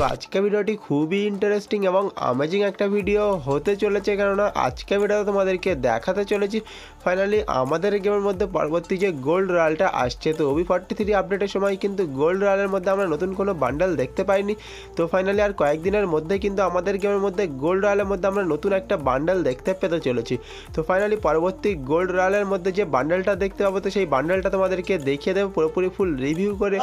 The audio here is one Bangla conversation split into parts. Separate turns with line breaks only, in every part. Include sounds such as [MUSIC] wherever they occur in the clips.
তো আজকে ভিডিওটি খুবই ইন্টারেস্টিং এবং অ্যামেজিং একটা ভিডিও হতে চলেছে কেননা আজকে ভিডিও তোমাদেরকে দেখাতে চলেছি। ফাইনালি আমাদের গেমের মধ্যে পরবর্তী যে গোল্ড রয়্যালটা আসছে তো ওবি ফর্টি থ্রি আপডেটের সময় কিন্তু গোল্ড রয়্যালের মধ্যে আমরা নতুন কোনো বান্ডেল দেখতে পাইনি। তো ফাইনালি আর কয়েকদিনের মধ্যে কিন্তু আমাদের গেমের মধ্যে গোল্ড রয়্যালের মধ্যে আমরা নতুন একটা বান্ডেল দেখতে পেতে চলেছি। তো ফাইনালি পরবর্তী গোল্ড রয়্যালের মধ্যে যে বান্ডেলটা দেখতে পাবো তো সেই বান্ডেলটা তোমাদেরকে দেখিয়ে দেবো পুরোপুরি ফুল রিভিউ করে।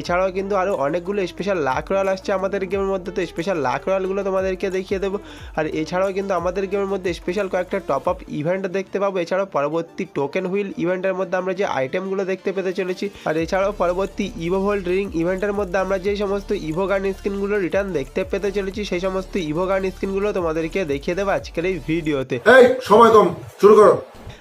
এছাড়াও কিন্তু আরও অনেকগুলো স্পেশাল লাখ রয়্যাল আসছে আমাদের গেমের মধ্যে। তো স্পেশাল লাখ রয়্যালগুলো তোমাদেরকে দেখিয়ে দেবো। আর এছাড়াও কিন্তু আমাদের গেমের মধ্যে স্পেশাল কয়েকটা টপ আপ ইভেন্ট দেখতে পাবো। এছাড়াও পরবর্তী টোকেন হুইল ইভেন্টের মধ্যে আমরা যে আইটেমগুলো দেখতে পেতে চলেছি, আর এছাড়াও পরবর্তী ইভো হোল্ড রিং ইভেন্টের মধ্যে আমরা যে সমস্ত ইভো গান স্ক্রিনগুলো রিটার্ন দেখতে পেতে চলেছি, সেই সমস্ত ইভো গান স্ক্রিনগুলো তোমাদেরকে দেখিয়ে দেবো আজকের এই ভিডিওতে
সময় কম, শুরু করো।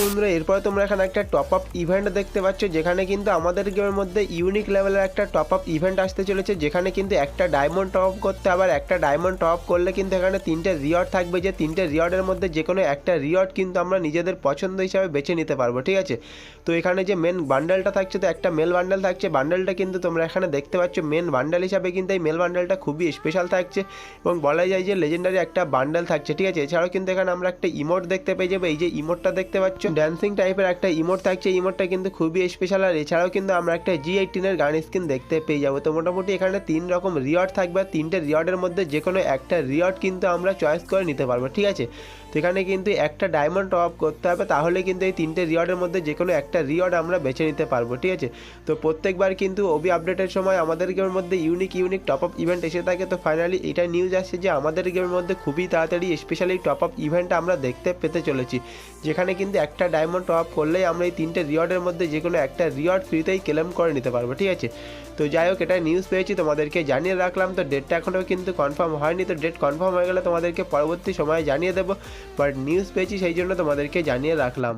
বন্ধুরা এরপরে তোমরা এখানে একটা টপ আপ ইভেন্ট দেখতে পাচ্ছ, যেখানে কিন্তু আমাদের গেমের মধ্যে ইউনিক লেভেলের একটা টপ আপ ইভেন্ট আসতে চলেছে, যেখানে কিন্তু একটা ডায়মন্ড টপ আপ করতে আবার একটা ডায়মন্ড টপ আপ করলে কিন্তু এখানে তিনটে রিওয়ার্ড থাকবে। যে তিনটে রিওয়ার্ডের মধ্যে যে কোনো একটা রিওয়ার্ড কিন্তু আমরা নিজেদের পছন্দ হিসাবে বেছে নিতে পারব, ঠিক আছে? তো এখানে যে মেন বান্ডেলটা থাকছে, তো একটা মেল বান্ডেল থাকছে। বান্ডেলটা কিন্তু তোমরা এখানে দেখতে পাচ্ছ মেন বান্ডেল হিসাবে কিন্তু এই মেল বান্ডেলটা খুবই স্পেশাল থাকছে এবং বলা যায় যে লেজেন্ডারি একটা বান্ডেল থাকছে, ঠিক আছে? এছাড়াও কিন্তু এখানে আমরা একটা ইমোট দেখতে পেয়ে যাব। এই যে ইমোটটা দেখতে পাচ্ছ ড্যান্সিং টাইপের একটা ইমোট থাকছে। ইমোটটা কিন্তু খুবই স্পেশাল আর এছাড়াও কিন্তু আমরা একটা জি এইটিনের গান স্কিন দেখতে পেয়ে যাব। তো মোটামুটি এখানে তিন রকম রিওয়ার্ড থাকবে তিনটে রিওয়ার্ডের মধ্যে যে কোনো একটা রিওয়ার্ড কিন্তু আমরা চয়েস করে নিতে পারব, ঠিক আছে? তো এখানে কিন্তু একটা ডায়মন্ড টপ করতে হবে, তাহলে কিন্তু এই তিনটে রিওয়ার্ডের মধ্যে যে কোনো একটা রিওয়ার্ড আমরা বেছে নিতে পারব, ঠিক আছে? তো প্রত্যেকবার কিন্তু ওবি আপডেটের সময় আমাদের গেমের মধ্যে unique unique top up event এসে থাকে। তো ফাইনালি এটা নিউজ আসছে যে আমাদের গেমের মধ্যে খুবই তাড়াতাড়ি স্পেশালি টপ আপ ইভেন্ট আমরা দেখতে পেতে চলেছি। যেখানে কিন্তু একটা ডায়মন্ড টপ করলেই আমরা এই তিনটে রিওয়ার্ডের মধ্যে যে কোনো একটা রিওয়ার্ড ফ্রিতেই ক্লেম করে নিতে পারব, ঠিক আছে? তো যাই হোক এটা নিউজ পেয়েছি, তোমাদেরকে জানিয়ে রাখলাম। তো ডেটটা এখনও কিন্তু কনফার্ম হয়নি, তো ডেট কনফার্ম হয়ে গেলে তোমাদেরকে পরবর্তী সময়ে জানিয়ে দেবো। বাট নিউজ পেয়েছি, সেই জন্য তোমাদেরকে জানিয়ে রাখলাম।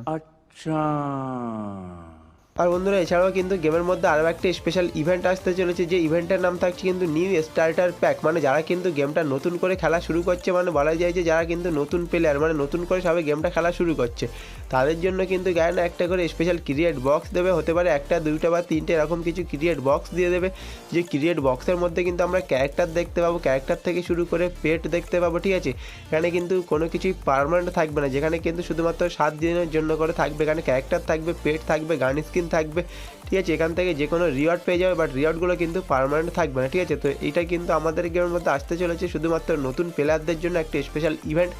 আর বন্ধুরা, এছাড়াও কিন্তু গেমের মধ্যে আরও একটা স্পেশাল ইভেন্ট আসতে চলেছে, যে ইভেন্টের নাম থাকছে কিন্তু নিউ স্টার্টার প্যাক মানে যারা কিন্তু গেমটা নতুন করে খেলা শুরু করছে মানে বলা যায় যে যারা কিন্তু নতুন প্লেয়ার মানে নতুন করে সবাই গেমটা খেলা শুরু করছে, তাদের জন্য কিন্তু গায়ে না একটা করে স্পেশাল ক্রিয়েট বক্স দেবে। হতে পারে একটা, দুইটা বা তিনটে এরকম কিছু ক্রিয়েট বক্স দিয়ে দেবে, যে ক্রিয়েট বক্সের মধ্যে কিন্তু আমরা ক্যারেক্টার দেখতে পাবো ক্যারেক্টার থেকে শুরু করে পেট দেখতে পাবো, ঠিক আছে? এখানে কিন্তু কোনো কিছুই পারমানেন্ট থাকবে না, যেখানে কিন্তু শুধুমাত্র সাত দিনের জন্য করে থাকবে, এখানে ক্যারেক্টার থাকবে পেট থাকবে, গান স্কিন থাকবে। ঠিক আছে, এখান থেকে যে কোনো রিওয়ার্ড পেয়ে যাবে বাট রিওয়ার্ডগুলো কিন্তু পারমানেন্ট থাকবে না, ঠিক আছে? তো এইটা কিন্তু আমাদের গেমের মধ্যে আসতে চলেছে, শুধুমাত্র নতুন প্লেয়ারদের জন্য একটা স্পেশাল ইভেন্ট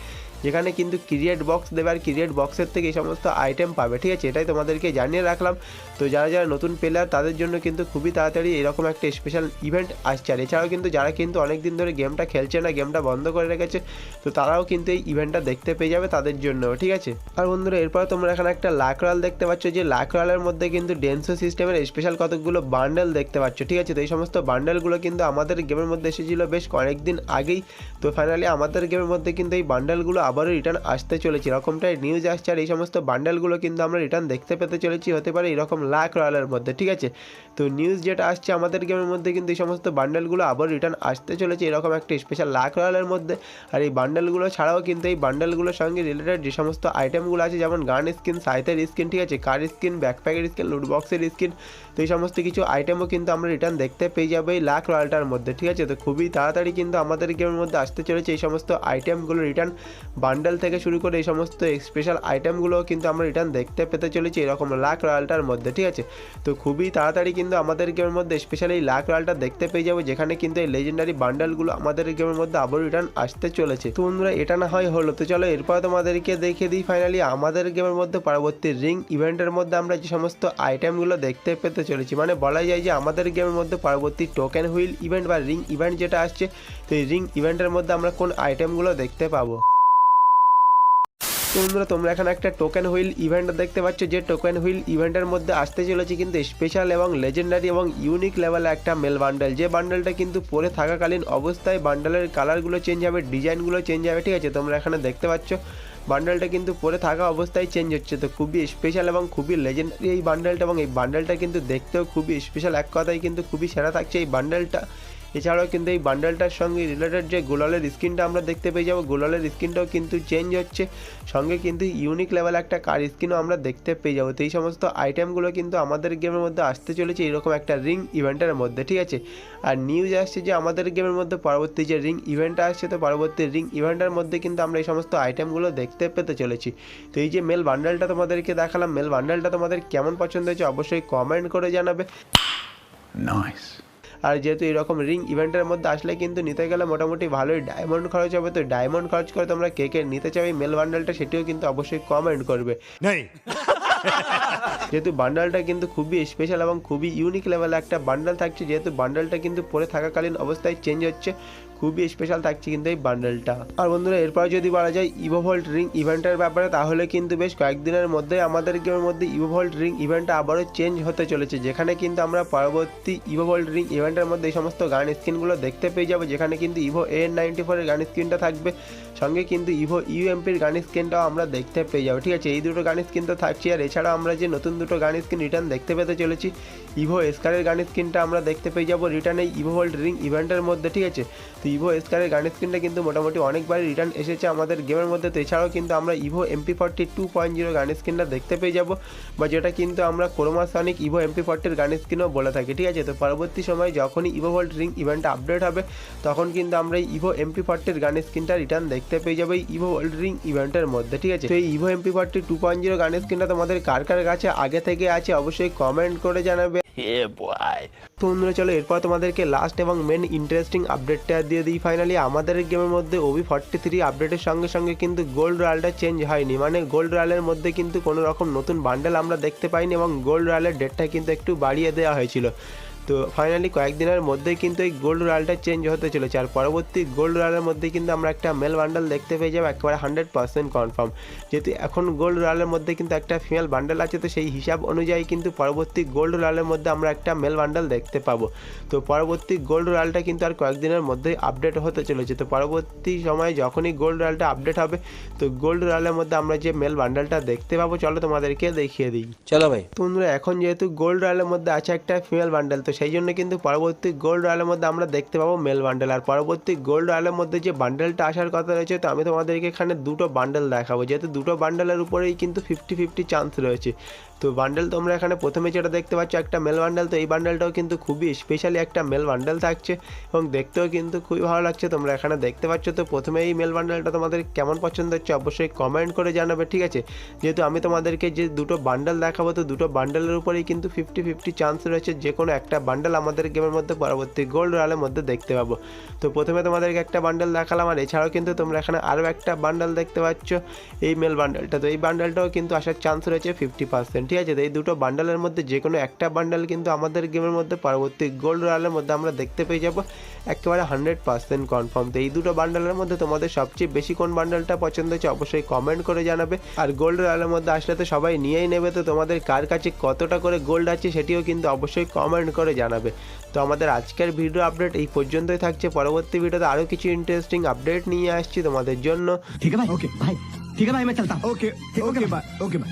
যেখানে কিন্তু ক্রিয়েট বক্স দেবে আর ক্রিয়েট বক্সের থেকে এই সমস্ত আইটেম পাবে, ঠিক আছে? এটাই তোমাদেরকে জানিয়ে রাখলাম। তো যারা যারা নতুন প্লেয়ার তাদের জন্য কিন্তু খুবই তাড়াতাড়ি এরকম একটা স্পেশাল ইভেন্ট আসছে। আর এছাড়াও কিন্তু যারা কিন্তু অনেক দিন ধরে গেমটা খেলছে না গেমটা বন্ধ করে রেখেছে, তো তারাও কিন্তু এই ইভেন্টটা দেখতে পেয়ে যাবে তাদের জন্য, ঠিক আছে? আর বন্ধুরা, এরপর তোমরা এখানে একটা লাক রয়াল দেখতে পাচ্ছ, যে লাক রয়ালের মধ্যে কিন্তু ডেন্সো সিস্টেমের স্পেশাল কতগুলো বান্ডেল দেখতে পাচ্ছ, ঠিক আছে? তো এই সমস্ত বান্ডেলগুলো কিন্তু আমাদের গেমের মধ্যে এসেছিল বেশ কয়েকদিন আগেই। তো ফাইনালি আমাদের গেমের মধ্যে কিন্তু এই বান্ডেলগুলো আবারও রিটার্ন আসতে চলেছে। এরকমটাই নিউজ আসছে আর এই সমস্ত বান্ডেলগুলো কিন্তু আমরা রিটার্ন দেখতে পেতে চলেছি। হতে পারে এরকম লাখ রয়ালের মধ্যে, ঠিক আছে? তো নিউজ যেটা আসছে আমাদের গেমের মধ্যে কিন্তু এই সমস্ত বান্ডেলগুলো আবার রিটার্ন আসতে চলেছে। এরকম একটা স্পেশাল লাখ রয়ালের মধ্যে। আর এই বান্ডেলগুলো ছাড়াও কিন্তু এই বান্ডেলগুলোর সঙ্গে রিলেটেড যে সমস্ত আইটেমগুলো আছে, যেমন গান স্কিন সাইতের স্কিন ঠিক আছে? কার স্কিন ব্যাকপ্যাকের স্কিন লুটবক্সের স্কিন তো এই সমস্ত কিছু আইটেমও কিন্তু আমরা রিটার্ন দেখতে পেয়ে যাব এই লাখ রয়ালটার মধ্যে, ঠিক আছে? তো খুবই তাড়াতাড়ি কিন্তু আমাদের গেমের মধ্যে আসতে চলেছে। এই সমস্ত আইটেমগুলো রিটার্ন বান্ডেল থেকে শুরু করে এই সমস্ত স্পেশাল আইটেমগুলো কিন্তু আমরা রিটার্ন দেখতে পেতে চলেছি এরকম লাখ রয়ালটার মধ্যে, ঠিক আছে? তো খুবই তাড়াতাড়ি কিন্তু আমাদের গেমের মধ্যে স্পেশালি এই লাখ রয়ালটা দেখতে পেয়ে যাব, যেখানে কিন্তু এই লেজেন্ডারি বান্ডেলগুলো আমাদের গেমের মধ্যে আবার রিটার্ন আসতে চলেছে। তো বন্ধুরা, এটা না হয় হলো, তো চলো এরপর তোমাদেরকে দেখিয়ে দিই ফাইনালি আমাদের গেমের মধ্যে পরবর্তী রিং ইভেন্টের মধ্যে আমরা যে সমস্ত আইটেমগুলো দেখতে পেতে চলেছি। মানে বলা যায় যে আমাদের গেমের মধ্যে পরবর্তী টোকেন হুইল ইভেন্ট বা রিং ইভেন্ট যেটা আসছে, তো এই রিং ইভেন্টের মধ্যে আমরা কোন আইটেমগুলো দেখতে পাবো? তো বন্ধুরা, তোমরা এখানে একটা টোকেন হুইল ইভেন্ট দেখতে পাচ্ছ। যে টোকেন হুইল ইভেন্টের মধ্যে আসতে চলেছে কিন্তু স্পেশাল এবং লেজেন্ডারি এবং ইউনিক লেভেলে একটা মেল বান্ডেল যে বান্ডেলটা কিন্তু পরে থাকাকালীন অবস্থায় বান্ডেলের কালারগুলো চেঞ্জ হবে ডিজাইনগুলো চেঞ্জ হবে, ঠিক আছে? তোমরা এখানে দেখতে পাচ্ছ বান্ডেলটা কিন্তু পরে থাকা অবস্থায় চেঞ্জ হচ্ছে। তো খুবই স্পেশাল এবং খুবই লেজেন্ডারি এই বান্ডেলটা এবং এই বান্ডেলটা কিন্তু দেখতেও খুবই স্পেশাল এক কথায় কিন্তু খুবই সেরা থাকছে এই বান্ডেলটা এছাড়াও কিন্তু এই বান্ডেলটার সঙ্গে রিলেটেড যে গোলালের স্ক্রিনটা আমরা দেখতে পেয়ে যাব, গোলালের স্ক্রিনটাও কিন্তু চেঞ্জ হচ্ছে। সঙ্গে কিন্তু ইউনিক লেভেল একটা কার স্কিনও আমরা দেখতে পেয়ে যাব। তো এই সমস্ত আইটেমগুলো কিন্তু আমাদের গেমের মধ্যে আসতে চলেছে, এরকম একটা রিং ইভেন্টের মধ্যে, ঠিক আছে? আর নিউজ আসছে যে আমাদের গেমের মধ্যে পরবর্তী যে রিং ইভেন্টটা আসছে, তো পরবর্তী রিং ইভেন্টের মধ্যে কিন্তু আমরা এই সমস্ত আইটেমগুলো দেখতে পেতে চলেছি। তো এই যে মেল বান্ডেলটা তোমাদেরকে দেখালাম মেল বান্ডেলটা তোমাদের কেমন পছন্দ হয়েছে অবশ্যই কমেন্ট করে জানাবে। আর যেহেতু এরকম রিং ইভেন্টের মধ্যে আসলে কিন্তু নিতে গেলে মোটামুটি ভালোই ডায়মন্ড খরচ হবে। তো ডায়মন্ড খরচ করে তোমরা কে কে নিতে চাই এই মেল বান্ডেলটা সেটিও কিন্তু অবশ্যই কমেন্ট করবে। [LAUGHS] যেহেতু বান্ডালটা কিন্তু খুবই স্পেশাল এবং খুবই ইউনিক লেভেলে একটা বান্ডাল থাকছে, যেহেতু বান্ডেলটা কিন্তু পরে থাকাকালীন অবস্থায় চেঞ্জ হচ্ছে, খুবই স্পেশাল থাকছে কিন্তু এই বান্ডেলটা আর বন্ধুরা, এরপর যদি বলা যায় ইভোভল্ট রিং ইভেন্টের ব্যাপারে, তাহলে কিন্তু বেশ কয়েকদিনের মধ্যে আমাদের গেমের মধ্যে ইভোভল্ট রিং ইভেন্টটা আবারও চেঞ্জ হতে চলেছে, যেখানে কিন্তু আমরা পরবর্তী ইভোভল্ট রিং ইভেন্টের মধ্যে এই সমস্ত গান স্কিনগুলো দেখতে পেয়ে যাব, যেখানে কিন্তু ইভো এ নাইনটি ফোরের গান স্কিনটা থাকবে, সঙ্গে কিন্তু ইভো ইউএমপির গান স্ক্রিনটাও আমরা দেখতে পেয়ে যাব, ঠিক আছে? এই দুটো গান স্ক্রিন তো থাকছে আর এছাড়াও আমরা যে নতুন দুটো গান স্কিন রিটার্ন দেখতে পেতে চলেছি। ইভো এসকারের গান স্কিনটা আমরা দেখতে পেয়ে যাব রিটার্ন এই ইভো ভোল্ট রিং ইভেন্টের মধ্যে, ঠিক আছে? তো ইভো এসকারের গান স্কিনটা কিন্তু মোটামুটি অনেকবারই রিটার্ন এসেছে আমাদের গেমের মধ্যে। তো এছাড়াও কিন্তু আমরা evo MP forty two point zero gun স্কিনটা দেখতে পেয়ে যাব বা যেটা কিন্তু আমরা ক্রোমাসনিক ইভো এমপি ফর্টির গান স্কিনও বলে থাকি, ঠিক আছে? তো পরবর্তী সময় যখনই ইভো ভোল্ট রিং ইভেন্টটা আপডেট হবে, তখন কিন্তু আমরা এই ইভো এমপি ফর্টির গান স্কিনটা রিটার্ন দেখতে পেয়ে যাব এই ইভো হোল্ড রিং ইভেন্টের মধ্যে, ঠিক আছে? তো এই evo MP forty two point zero gun স্কিনটা তোমাদের কার কার কাছে আগে থেকে আছে অবশ্যই কমেন্ট করে জানাবে। তো বন্ধুরা চলো এরপর তোমাদেরকে লাস্ট এবং মেন ইন্টারেস্টিং আপডেটটা দিয়ে দিই। ফাইনালি আমাদের গেমের মধ্যে ওবি ফর্টি থ্রি আপডেটের সঙ্গে সঙ্গে কিন্তু গোল্ড রয়ালটা চেঞ্জ হয়নি। মানে গোল্ড রয়ালের মধ্যে কিন্তু কোনো রকম নতুন বান্ডেল আমরা দেখতে পাইনি এবং গোল্ড রয়ালের ডেটটা কিন্তু একটু বাড়িয়ে দেওয়া হয়েছিল। তো ফাইনালি কয়েকদিনের মধ্যেই কিন্তু এই গোল্ড রয়্যালটা চেঞ্জ হতে চলেছে। আর পরবর্তী গোল্ড রয়্যালের মধ্যে কিন্তু আমরা একটা মেল বান্ডেল দেখতে পেয়ে যাব একেবারে হান্ড্রেড পার্সেন্ট কনফার্ম যেহেতু এখন গোল্ড রয়্যালের মধ্যে কিন্তু একটা ফিমেল বান্ডেল আছে তো সেই হিসাব অনুযায়ী কিন্তু পরবর্তী গোল্ড রয়্যালের মধ্যে আমরা একটা মেল বান্ডেল দেখতে পাবো। তো পরবর্তী গোল্ড রয়্যালটা কিন্তু আর কয়েকদিনের মধ্যেই আপডেট হতে চলেছে। তো পরবর্তী সময়ে যখনই গোল্ড রয়্যালটা আপডেট হবে তো গোল্ড রয়্যালের মধ্যে আমরা যে মেল বান্ডেলটা দেখতে পাবো চলো তোমাদেরকে দেখিয়ে দিই।
চলো
ভাই। তোমরা এখন যেহেতু গোল্ড রয়্যালের মধ্যে আছে একটা ফিমেল বান্ডেল তো সেই জন্য কিন্তু পরবর্তী গোল্ড রয়্যালের মধ্যে আমরা দেখতে পাবো মেল বান্ডেল আর পরবর্তী গোল্ড রয়্যালের মধ্যে যে বান্ডেলটা আসার কথা রয়েছে, তো আমি তোমাদেরকে এখানে দুটো বান্ডেল দেখাবো। যেহেতু দুটো বান্ডেলের উপরেই কিন্তু ফিফটি ফিফটি চান্স রয়েছে। তো বান্ডেল তোমরা এখানে প্রথমে যেটা দেখতে পাচ্ছ, একটা মেল বান্ডেল তো এই বান্ডেলটাও কিন্তু খুবই স্পেশালি একটা মেল বান্ডেল থাকছে এবং দেখতেও কিন্তু খুবই ভালো লাগছে। তোমরা এখানে দেখতে পাচ্ছ, তো প্রথমে এই মেল বান্ডেলটা তোমাদের কেমন পছন্দ হচ্ছে অবশ্যই কমেন্ট করে জানাবে, ঠিক আছে? যেহেতু আমি তোমাদেরকে যে দুটো বান্ডেল দেখাবো, তো দুটো বান্ডেলের উপরেই কিন্তু ফিফটি ফিফটি চান্স রয়েছে যে কোনো একটা বান্ডেল আমাদের গেমের মধ্যে পরবর্তী গোল্ড রয়্যালের মধ্যে দেখতে পাবো। তো প্রথমে তোমাদেরকে একটা বান্ডেল দেখালাম আর এছাড়াও কিন্তু তোমরা এখানে আরও একটা বান্ডেল দেখতে পাচ্ছ, এই মেল বান্ডেলটা তো এই বান্ডেলটাও কিন্তু আসার চান্স রয়েছে ফিফটি পার্সেন্ট ঠিক আছে? তো এই দুটো বান্ডেলের মধ্যে যে কোনো একটা বান্ডেল কিন্তু আমাদের গেমের মধ্যে পরবর্তী গোল্ড রয়্যালের মধ্যে আমরা দেখতে পেয়ে যাব, একেবারে হান্ড্রেড পার্সেন্ট কনফার্ম তো এই দুটো বান্ডেলের মধ্যে তোমাদের সবচেয়ে বেশি কোন বান্ডেলটা পছন্দ হচ্ছে অবশ্যই কমেন্ট করে জানাবে। আর গোল্ড রয়্যালের মধ্যে আসলে তো সবাই নিয়েই নেবে, তো তোমাদের কার কাছে কতটা করে গোল্ড আছে সেটিও কিন্তু অবশ্যই কমেন্ট করে করে জানাবে। তো আমাদের আজকের ভিডিও আপডেট এই পর্যন্তই থাকছে। পরবর্তী ভিডিওতে আরও কিছু ইন্টারেস্টিং আপডেট নিয়ে আসছি তোমাদের জন্য।
ঠিক আছে ভাই ওকে ভাই ঠিক আছে ভাই আমি চলতা ওকে ওকে ভাই। ওকে ভাই